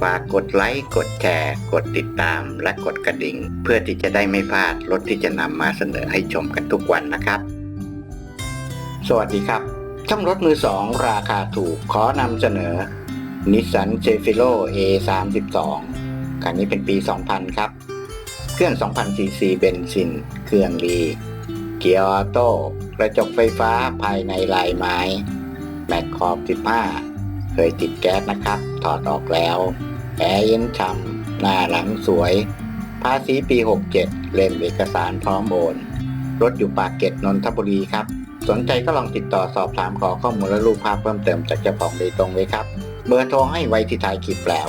ฝากกดไลค์ กดแชร์ กดติดตาม และกดกระดิ่ง เพื่อที่จะได้ไม่พลาดรถที่จะนำมาเสนอให้ชมกันทุกวันนะครับ สวัสดีครับช่องรถมือสองราคาถูกขอนำเสนอนิสสันเ e ฟิโล A32 คันนี้เป็นปี 2000 ครับ เครื่อง 2,000 ซีซีเบนซิน เครื่องดีเกียร์ออโต้ กระจกไฟฟ้าภายในลายไม้ แม็กขอบ 15 ยติดแก๊สนะครับ ถอดออกแล้วแอร์เย็นฉ่ำหน้าหลังสวย ภาษีปี 67 เล่มเอกสารพร้อมโอนรถอยู่ปากเกร็ดนนทบุรีครับ สนใจก็ลองติดต่อสอบถามขอข้อมูลและรูปภาพเพิ่มเติมจากเจ้าของโดยตรงเลยครับ เบอร์โทรให้ไว้ที่ท้ายคลิปแล้ว